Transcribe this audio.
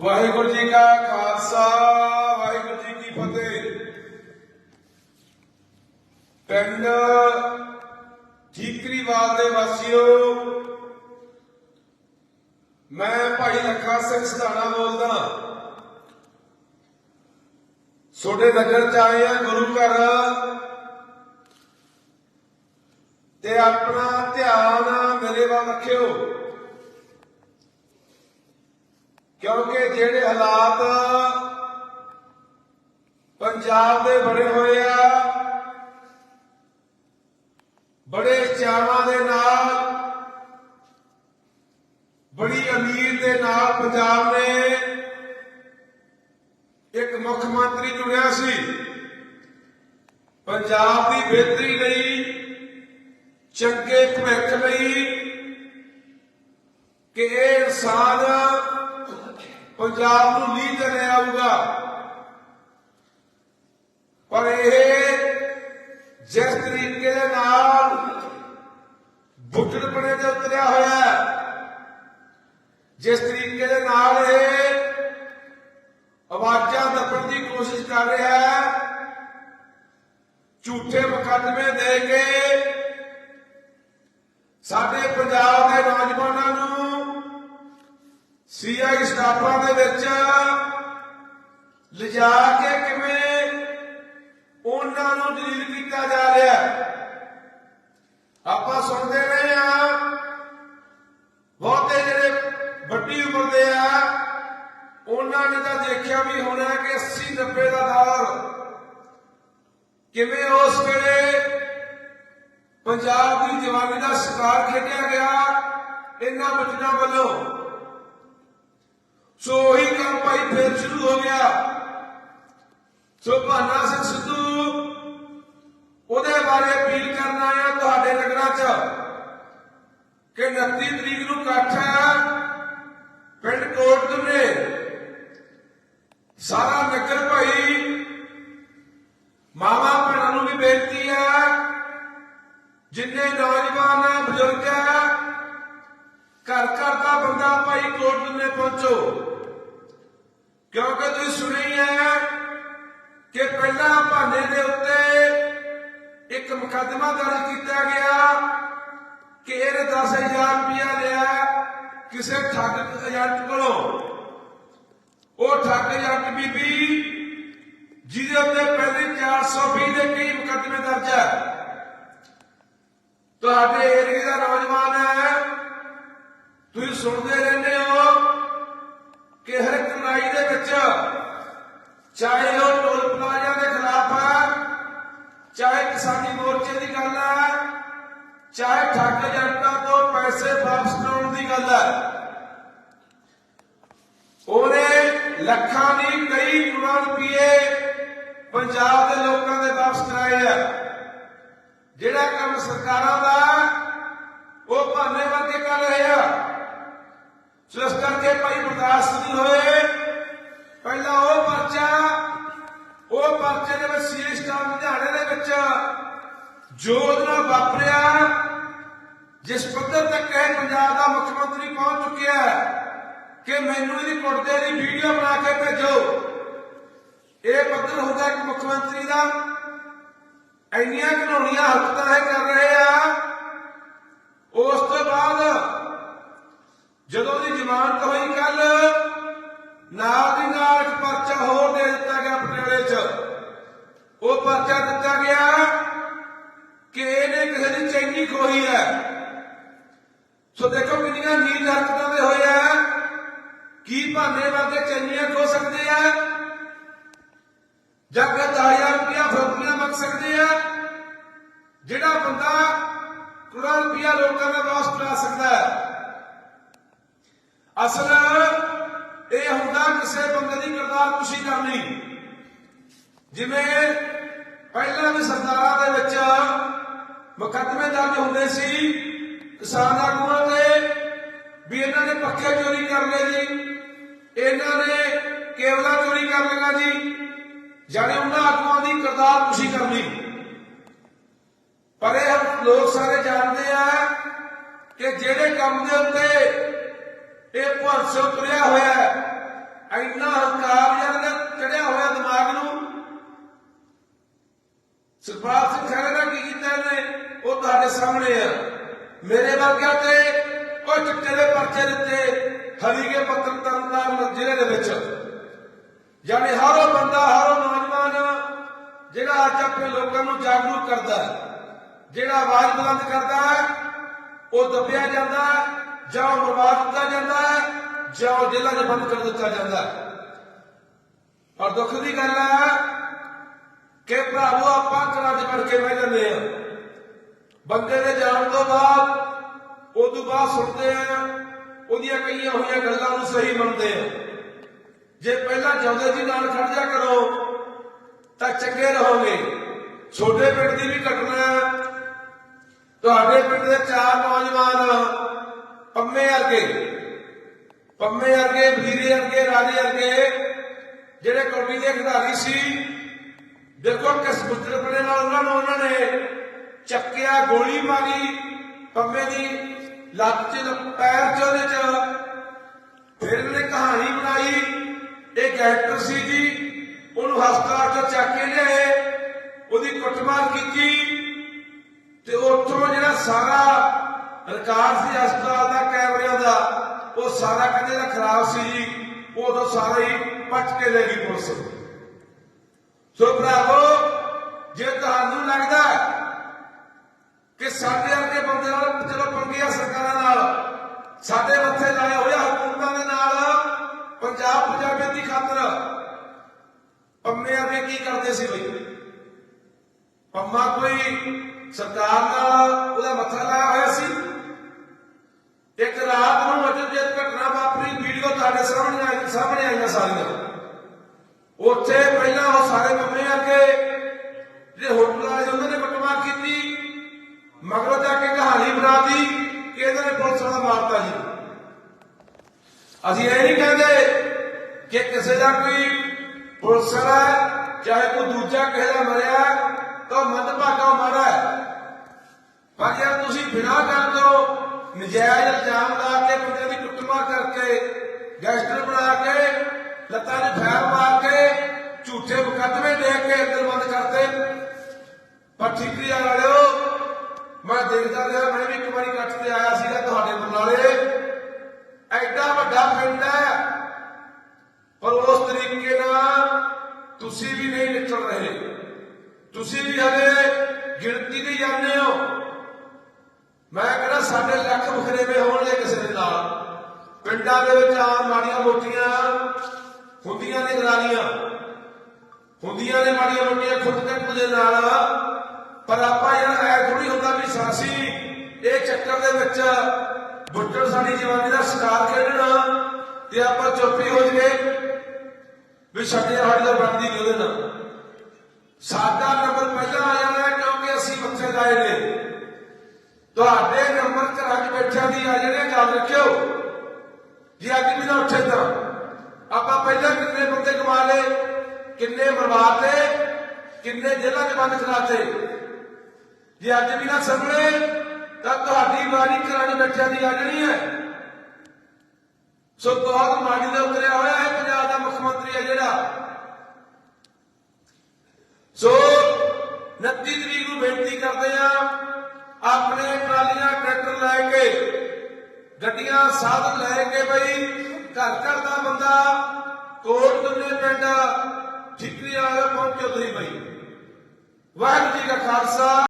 ਵਾਹਿਗੁਰੂ ਜੀ ਕਾ ਖਾਲਸਾ, ਵਾਹਿਗੁਰੂ ਜੀ ਕੀ ਫਤਿਹ। ਪਿੰਡ ਠੀਕਰੀਵਾਲ ਦੇ ਵਾਸੀਓ, ਮੈਂ ਭਾਈ ਲੱਖਾ ਸਿੰਘ ਸਧਾਣਾ ਬੋਲਦਾ ਛੋਟੇ ਨਗਰ ਚ ਆਏ ਆ ਗੁਰੂ ਘਰ। ਤੇ ਆਪਣਾ ਧਿਆਨ ਮੇਰੇ ਵੱਲ ਰੱਖਿਓ। ਕਿਉਂਕਿ ਜਿਹੜੇ ਹਾਲਾਤ ਪੰਜਾਬ ਦੇ ਬਣੇ ਹੋਏ ਆ, ਬੜੇ ਚਾਵਾਂ ਦੇ ਨਾਲ, ਬੜੀ ਅਮੀਰ ਦੇ ਨਾਲ ਪੰਜਾਬ ਨੇ ਇੱਕ ਮੁੱਖ ਮੰਤਰੀ ਚੁਣਿਆ ਸੀ। ਪੰਜਾਬ ਦੀ ਬਿਹਤਰੀ ਲਈ, ਚੰਗੇ ਭਵਿੱਖ ਲਈ ਕਿ ਇਹ ਇਨਸਾਨ ਪੰਜਾਬ ਨੂੰ ਲੀਡ ਲੈ ਆਊਗਾ ਪਰ ਇਹ ਜਿਸ ਤਰੀਕੇ ਦੇ ਨਾਲ ਬੁੱਢੜਪਣੇ ਤੇ ਉਤਰਿਆ ਹੋਇਆ ਹੈ ਜਿਸ ਤਰੀਕੇ ਦੇ ਨਾਲ ਇਹ ਆਵਾਜ਼ਾਂ ਦੱਬਣ ਦੀ ਕੋਸ਼ਿਸ਼ ਕਰ ਰਿਹਾ ਹੈ ਝੂਠੇ ਮੁਕੱਦਮੇ ਦੇ ਕੇ ਸਾਡੇ ਸੀਆਈ ਸਟਾਫਾਂ ਦੇ ਵਿੱਚ ਲਿਜਾ ਕੇ ਕਿਵੇਂ ਉਹਨਾਂ ਨੂੰ ਦਲੀਲ ਕੀਤਾ ਜਾ ਰਿਹਾ ਆਪਾਂ ਸੁਣਦੇ ਰਹੇ ਆ ਬਹੁਤੇ ਜਿਹੜੇ ਵੱਡੀ ਉਮਰ ਦੇ ਆ, ਉਹਨਾਂ ਨੇ ਤਾਂ ਦੇਖਿਆ ਵੀ ਹੋਣਾ ਕਿ 80 90 ਦਾ ਦੌਰ ਕਿਵੇਂ ਉਸ ਵੇਲੇ ਪੰਜਾਬ ਦੀ ਜਵਾਨੀ ਦਾ ਸ਼ਿਕਾਰ ਖੇਡਿਆ ਗਿਆ, ਇਹਨਾਂ ਬੱਚਿਆਂ ਵੱਲੋਂ? ਸੋ ਉਹੀ ਕੰਮ ਭਾਈ ਫਿਰ ਸ਼ੁਰੂ ਹੋ ਗਿਆ। ਸੋ ਭਾਨਾ ਸਿੰਘ ਸਿੱਧੂ, ਉਹਦੇ ਬਾਰੇ ਅਪੀਲ ਕਰਨਾ ਆ ਤੁਹਾਡੇ ਨਗਰਾਂ 'ਚ ਕਿ 29 ਤਰੀਕ ਨੂੰ ਇਕੱਠ ਹੈ ਪਿੰਡ ਕੋਟਦੁਨੇ ਸਾਰਾ ਨਗਰ ਭਾਈ ਮਾਵਾ ਭੈਣਾਂ ਨੂੰ ਵੀ ਬੇਨਤੀ ਹੈ ਜਿੰਨੇ ਨੌਜਵਾਨ ਬਜ਼ੁਰਗ ਹੈ ਘਰ ਘਰ ਦਾ ਬੰਦਾ ਭਾਈ ਕੋਟਦੁਨੇ ਪਹੁੰਚੋ ਕਿਉਂਕਿ ਤੁਸੀਂ ਸੁਣੀ ਹੈ ਕਿ ਪਹਿਲਾਂ ਭਾਨੇ ਦੇ ਉੱਤੇ ਇੱਕ ਮੁਕੱਦਮਾ ਦਰਜ ਕੀਤਾ ਗਿਆ ਕਿ ਇਹਨੇ 10000 ਰੁਪਇਆ ਲਿਆ ਕਿਸੇ ਠੱਗ ਏਜੰਟ ਕੋਲੋਂ। ਉਹ ਠੱਗ ਏਜੰਟ ਬੀਬੀ, ਜਿਹਦੇ ਉੱਤੇ ਪਹਿਲੇ 420 ਦੇ ਕਈ ਮੁਕੱਦਮੇ ਦਰਜ ਹੈ। ਤੁਹਾਡੇ ਏਰੀਏ ਦਾ ਨੌਜਵਾਨ ਹੈ, ਤੁਸੀਂ ਸੁਣਦੇ ਰਹਿੰਦੇ ਹੋ ਕਿ ਹਰ ਇੱਕ ਲੜਾਈ ਦੇ ਵਿੱਚ ਚਾਹੇ ਉਹ ਟੋਲ ਪਲਾਜ਼ਾ ਦੇ ਖਿਲਾਫ ਹੈ ਚਾਹੇ ਕਿਸਾਨੀ ਮੋਰਚੇ ਦੀ ਗੱਲ ਹੈ ਚਾਹੇ ਠੱਗ ਏਜੰਟਾਂ ਤੋਂ ਪੈਸੇ ਵਾਪਸ ਕਰਾਉਣ ਦੀ ਗੱਲ ਹੈ ਉਹਨੇ ਲੱਖਾਂ ਨਹੀਂ ਕਈ ਕਰੋੜ ਰੁਪਏ ਪੰਜਾਬ ਦੇ ਲੋਕਾਂ ਦੇ ਵਾਪਸ ਕਰਾਏ ਆ। ਜਿਹੜਾ ਕੰਮ ਸਰਕਾਰਾਂ ਦਾ, ਉਹ ਭਾਨੇ ਵਰਗੇ ਕਰ ਰਹੇ ਆ। ਸੋ ਇਸ ਕਰਕੇ ਭਾਈ ਬਰਦਾਸ਼ਤ ਨਹੀਂ ਹੋਏ, ਪਹਿਲਾਂ ਉਹ ਪਰਚਾ, ਉਹ ਪਰਚੇ ਦੇ ਵਿੱਚ ਸੀਐਸ ਸਟਾਫ ਲੁਧਿਆਣੇ ਦੇ ਵਿੱਚ ਜੋ ਉਹਦੇ ਵਾਪਰਿਆ, ਜਿਸ ਪੱਧਰ ਤੱਕ ਇਹ ਪੰਜਾਬ ਦਾ ਮੁੱਖ ਮੰਤਰੀ ਪਹੁੰਚ ਚੁੱਕਿਆ ਕਿ ਮੈਨੂੰ ਇਹਦੀ ਕੁੜਤੇ ਦੀ ਵੀਡੀਓ ਬਣਾ ਕੇ ਭੇਜੋ। ਇਹ ਪੱਧਰ ਹੁੰਦਾ ਇੱਕ ਮੁੱਖ ਮੰਤਰੀ ਦਾ। ਇੰਨੀਆਂ ਘਿਨਾਉਣੀਆਂ ਹਰਕਤਾਂ ਇਹ ਕਰ ਰਹੇ ਆ। ਉਸ ਤੋਂ ਬਾਅਦ ਜਦੋਂ ਦੀ ਜ਼ਮਾਨਤ ਹੋਈ ਕੱਲ ਨਾਲ ਦੀ ਨਾਲ ਇੱਕ ਪਰਚਾ ਹੋਰ ਦੇ ਦਿੱਤਾ ਗਿਆ ਪਟਿਆਲੇ 'ਚ ਉਹ ਪਰਚਾ ਦਿੱਤਾ ਗਿਆ ਕਿ ਇਹਨੇ ਕਿਸੇ ਦੀ ਚੈਨੀ ਖੋਈ ਹੈ ਸੋ ਦੇਖੋ ਕਿੰਨੀਆਂ ਨੀਚ ਹਰਕਤਾਂ ਦੇ ਹੋਏ ਆ ਕੀ ਭਾਨੇ ਵਰਗੇ ਚੈਨੀਆਂ ਖੋ ਸਕਦੇ ਆ? ਜਾਂ 10000 ਰੁਪਇਆ ਫਰਕੀਆਂ ਮੰਗ ਸਕਦੇ ਆ? ਜਿਹੜਾ ਬੰਦਾ ਕਰੋੜ ਰੁਪਇਆ ਲੋਕਾਂ ਦਾ ਵਾਸ ਕਰਾ ਸਕਦਾ ਹੈ। ਅਸਲ ਇਹ ਹੁੰਦਾ ਕਿਸੇ ਬੰਦੇ ਦੀ ਕਿਰਦਾਰ ਖੁਸ਼ੀ ਕਰਨੀ। ਜਿਵੇਂ ਪਹਿਲਾਂ ਵੀ ਸਰਦਾਰਾਂ ਦੇ ਵਿੱਚ ਮੁਕੱਦਮੇ ਦਰਜ ਹੁੰਦੇ ਸੀ, ਕਿਸਾਨ ਆਗੂਆਂ ਦੇ ਵੀ ਇਹਨਾਂ ਨੇ ਪੱਖੇ ਚੋਰੀ ਕਰ ਲਏ ਜੀ। ਇਹਨਾਂ ਨੇ ਕੇਵਲਾ ਚੋਰੀ ਕਰ ਲਈਆਂ ਜੀ। ਜਾਣੇ ਉਹਨਾਂ ਆਗੂਆਂ ਦੀ ਕਿਰਦਾਰ ਖੁਸ਼ੀ ਕਰਨੀ। ਪਰ ਇਹ ਲੋਕ ਸਾਰੇ ਜਾਣਦੇ ਆ ਕਿ ਜਿਹੜੇ ਕੰਮ ਦੇ ਉੱਤੇ ਇਹ ਭਰਸੋਂ ਤੁਰਿਆ ਹੋਇਆ ਹੈ, ਇੰਨਾ ਹੰਕਾਰ ਯਾਰ ਨੇ ਚੜਿਆ ਹੋਇਆ ਦਿਮਾਗ ਨੂੰ, ਸੁਖਪਾਲ ਸਿੰਘ ਖਹਿਰਾ ਦਾ ਕੀ ਕੀਤਾ ਇਹਨੇ? ਉਹ ਤੁਹਾਡੇ ਸਾਹਮਣੇ ਆ। ਮੇਰੇ ਵਰਗਿਆਂ ਤੇ ਉਹ ਚਿੱਟੇ ਦੇ ਪਰਚੇ ਦਿੱਤੇ ਹਰੀਕੇ ਪੱਤਰ ਤਰਨਤਾਰਨ ਜ਼ਿਲ੍ਹੇ ਦੇ ਵਿੱਚ। ਯਾਨੀ ਹਰ ਉਹ ਬੰਦਾ, ਹਰ ਉਹ ਨੌਜਵਾਨ ਜਿਹੜਾ ਅੱਜ ਆਪਣੇ ਲੋਕਾਂ ਨੂੰ ਜਾਗਰੂਕ ਕਰਦਾ ਹੈ, ਜਿਹੜਾ ਆਵਾਜ਼ ਬੁਲੰਦ ਕਰਦਾ ਹੈ, ਉਹ ਦੱਬਿਆ ਜਾਂਦਾ ਹੈ, ਜਾਂ ਉਹ ਬਰਬਾਦ ਦਿੱਤਾ ਜਾਂਦਾ ਹੈ, ਜਾਂ ਉਹ ਜੇਲ੍ਹਾਂ 'ਚ ਬੰਦ ਕਰ ਦਿੱਤਾ ਜਾਂਦਾ ਹੈ। ਔਰ ਦੁੱਖ ਦੀ ਗੱਲ ਹੈ ਕਿ ਭਰਾਵੋ, ਆਪਾਂ ਘਰਾਂ 'ਚ ਵੜ ਕੇ ਬਹਿ ਜਾਂਦੇ ਆ ਬੰਦੇ ਦੇ ਜਾਣ ਤੋਂ ਬਾਅਦ ਉਹ ਤੋਂ ਬਾਅਦ ਸੁਣਦੇ ਆ, ਉਹਦੀਆਂ ਕਈਆਂ ਹੋਈਆਂ ਗੱਲਾਂ ਨੂੰ ਸਹੀ ਮੰਨਦੇ ਆ। ਜੇ ਪਹਿਲਾਂ ਜਿਉਂਦੇ ਜੀ ਨਾਲ ਖੜ ਜਾ ਕਰੋ, ਤਾਂ ਚੰਗੇ ਰਹੋਗੇ। ਛੋਟੇ ਪਿੰਡ ਦੀ ਵੀ ਘਟਨਾ ਤੁਹਾਡੇ ਪਿੰਡ ਦੇ ਚਾਰ ਨੌਜਵਾਨ ਪੰਮੇ ਅਰਗੇ ਪੰਮੇ ਅਰਗੇ ਵੀਰੇ ਅਰਗੇ ਰਾਜੇ ਅਰਗੇ ਜਿਹੜੇ ਕਬੱਡੀ ਦੇ ਖਿਡਾਰੀ ਸੀ ਦੇਖੋ ਕਿਸ ਬੁੱਧਰਪਣੇ ਨਾਲ ਉਹਨਾਂ ਨੂੰ ਉਹਨਾਂ ਨੇ ਚੱਕਿਆ, ਗੋਲੀ ਮਾਰੀ ਪੰਮੇ ਦੀ। ਲੱਤ 'ਚ ਪੈਰ 'ਚ ਉਹਦੇ 'ਚ। ਫਿਰ ਇਹਨੇ ਕਹਾਣੀ ਬਣਾਈ। ਇਹ ਗੈਂਗਸਟਰ ਸੀ ਜੀ, ਉਹਨੂੰ ਹਸਪਤਾਲ 'ਚ ਚੱਕ ਕੇ ਲਿਆਏ। ਉਹਦੀ ਕੁੱਟਮਾਰ ਕੀਤੀ। ਤੇ ਉੱਥੋਂ ਜਿਹੜਾ ਸਾਰਾ ਰਿਕਾਰਡ ਸੀ ਹਸਪਤਾਲ ਦਾ, ਕੈਮਰਿਆਂ ਦਾ, ਉਹ ਸਾਰਾ ਕਹਿੰਦੇ ਦਾ ਖਰਾਬ ਸੀ ਜੀ। ਉਦੋਂ ਸਾਰਾ ਹੀ ਪੱਟ ਕੇ ਲੈ ਗਈ ਪੁਲਿਸ ਸੋ ਭਰਾਵੋ, ਜੇ ਤੁਹਾਨੂੰ ਲੱਗਦਾ ਕਿ ਸਾਡੇ ਵਰਗੇ ਬੰਦੇ ਨਾਲ ਚਲੋ ਪੰਗੀਆਂ ਸਰਕਾਰਾਂ ਨਾਲ। ਸਾਡੇ ਮੱਥੇ ਲਾਏ ਹੋਇਆ ਹਕੂਮਤਾਂ ਦੇ ਨਾਲ ਪੰਜਾਬ ਪੰਜਾਬੀਅਤ ਦੀ ਖਾਤਰ। ਪੰਮੇ ਵਰਗੇ ਕੀ ਕਰਦੇ ਸੀ ਬਈ? ਪੰਮਾ ਕੋਈ ਸਰਕਾਰ ਨਾਲ ਉਹਦਾ ਮੱਥਾ ਲਾਇਆ ਹੋਇਆ ਸੀ? ਇੱਕ ਰਾਤ ਨੂੰ ਅਜਿਹੀ ਘਟਨਾ ਵਾਪਰੀ, ਵੀਡੀਓ ਤੁਹਾਡੇ ਸਾਹਮਣੇ ਆਈ, ਸਾਹਮਣੇ ਆਈਆਂ ਸਾਰੀਆਂ। ਉੱਥੇ ਪਹਿਲਾਂ ਉਹ ਸਾਰੇ ਮੰਮੇ ਅੱਗੇ ਜਿਹੜੇ ਹੋਟਲਾਂ ਵਾਲੇ ਉਹਨਾਂ ਨੇ ਕੁੱਟਮਾਰ ਕੀਤੀ ਮਗਰੋਂ ਜਾ ਕੇ ਕਹਾਣੀ ਬਣਾਤੀ ਕਿ ਇਹਨਾਂ ਨੇ ਪੁਲਿਸ ਵਾਲਾ ਮਾਰਤਾ ਜੀ। ਅਸੀਂ ਇਹ ਨਹੀਂ ਕਹਿੰਦੇ ਕਿ ਕਿਸੇ ਦਾ ਕੋਈ ਪੁਲਿਸ ਵਾਲਾ ਚਾਹੇ ਕੋਈ ਦੂਜਾ ਕਿਸੇ ਦਾ ਮਰਿਆ ਤਾਂ ਮੰਦਭਾਗਾ ਮਾਰਾ ਪਰ ਯਾਰ ਤੁਸੀਂ ਬਿਨਾਂ ਗੱਲ ਤੋਂ ਨਜਾਇਜ਼ ਇਲਜ਼ਾਮ ਲਾ ਕੇ ਬੰਦੇ ਦੀ ਕੁੱਟਮਾਰ ਕਰਕੇ, ਗੈਂਗਸਟਰ ਬਣਾ ਕੇ, ਲੱਤਾਂ 'ਚ ਫੈਰ ਮਾਰ ਕੇ, ਝੂਠੇ ਮੁਕੱਦਮੇ ਦੇ ਕੇ ਅੰਦਰ ਬੰਦ ਕਰਦੇ, ਪਰ ਠੀਕਰੀ ਵਾਲਿਓ, ਮੈਂ ਦੇਖਦਾ ਰਿਹਾ, ਮੈਂ ਵੀ ਇੱਕ ਵਾਰੀ ਕੱਟ ਤੇ ਆਇਆ ਸੀਗਾ ਤੁਹਾਡੇ ਬਰਨਾਲੇ ਐਡਾ ਵੱਡਾ ਪਿੰਡ ਹੈ ਪਰ ਉਸ ਤਰੀਕੇ ਨਾਲ ਤੁਸੀਂ ਵੀ ਨਹੀਂ ਨਿਕਲ ਰਹੇ ਤੁਸੀਂ ਵੀ ਹਲੇ ਗਿਣਤੀ ਦੀ ਜਾਂਦੇ ਹੋ ਮੈਂ ਕਹਿੰਦਾ ਸਾਡੇ ਲੱਖ ਵਖਰੇਵੇਂ ਹੋਣਗੇ ਕਿਸੇ ਦੇ ਨਾਲ ਪਿੰਡਾਂ ਦੇ ਵਿੱਚ ਆ ਮਾੜੀਆਂ ਮੋਟੀਆਂ ਹੁੰਦੀਆਂ ਨੇ ਗਰਾਲੀਆਂ ਹੁੰਦੀਆਂ ਨੇ ਮਾੜੀਆਂ ਮੋਟੀਆਂ ਖੁਦ ਕੱਟ ਦੇ ਨਾਲ। ਪਰ ਆਪਾਂ ਯਾਰ ਐ ਥੋੜੀ ਹੁੰਦਾ ਵੀ ਸਾਸੀ, ਇਹ ਚੱਕਰ ਦੇ ਵਿੱਚ ਬੁੱਟਰ ਸਾਡੀ ਜਵਾਨੀ ਦਾ ਸ਼ਿਕਾਰ ਖੇਡਣਾ ਤੇ ਆਪਾਂ ਚੁੱਪੀ ਹੋ ਜਗੇ ਵੀ ਸਾਡੇ ਸਾਡੇ ਦਾ ਬਣਦੀ ਨਹੀਂ ਉਹਦੇ ਨਾਲ। ਸਾਡਾ ਨੰਬਰ ਪਹਿਲਾਂ ਆ ਜਾਣਾ ਕਿਉਂਕਿ ਅਸੀਂ ਮੱਥੇ ਲਾਏ ਨੇ। ਤੁਹਾਡੇ ਨੰਬਰ ਘਰਾਂ 'ਚ ਬੈਠਿਆਂ ਦੀ ਆ, ਜਿਹੜੇ ਯਾਦ ਰੱਖਿਓ। ਜੇ ਅੱਜ ਵੀ ਨਾ ਉੱਠੇ ਤਾਂ ਆਪਾਂ ਪਹਿਲਾਂ ਕਿੰਨੇ ਬੰਦੇ ਕਮਾ ਲਏ, ਕਿੰਨੇ ਮਰਵਾਤੇ ਕਿੰਨੇ ਜੇਲ੍ਹਾਂ 'ਚ ਬੰਦ ਕਰਾਤੇ। ਜੇ ਅੱਜ ਵੀ ਨਾ ਸੰਭਲੇ, ਤਾਂ ਤੁਹਾਡੀ ਵਾਰੀ ਘਰਾਂ 'ਚ ਬੈਠਿਆਂ ਦੀ ਆ ਜਾਣੀ ਹੈ। ਸੋ ਬਹੁਤ ਮਾੜੀ ਦਾ ਉਤਰਿਆ ਹੋਇਆ ਹੈ, ਪੰਜਾਬ ਦਾ ਮੁੱਖ ਮੰਤਰੀ ਹੈ ਜਿਹੜਾ। ਸੋ 29 ਤਰੀਕ ਨੂੰ ਬੇਨਤੀ ਕਰਦੇ ਆ ਆਪਣੇ ਟਰਾਲੀਆਂ, ਟਰੈਕਟਰ ਲੈ ਕੇ ਗੱਡੀਆਂ ਸਾਧਨ ਲੈ ਕੇ ਬਈ ਘਰ ਘਰ ਦਾ ਬੰਦਾ ਕੋਟ ਦੁੰਨੇ ਪਿੰਡ ਠਿਕਰੀ ਵਾਲੇ ਪਹੁੰਚੋ ਤੁਸੀਂ ਬਈ। ਵਾਹਿਗੁਰੂ ਜੀ ਕਾ ਖਾਲਸਾ।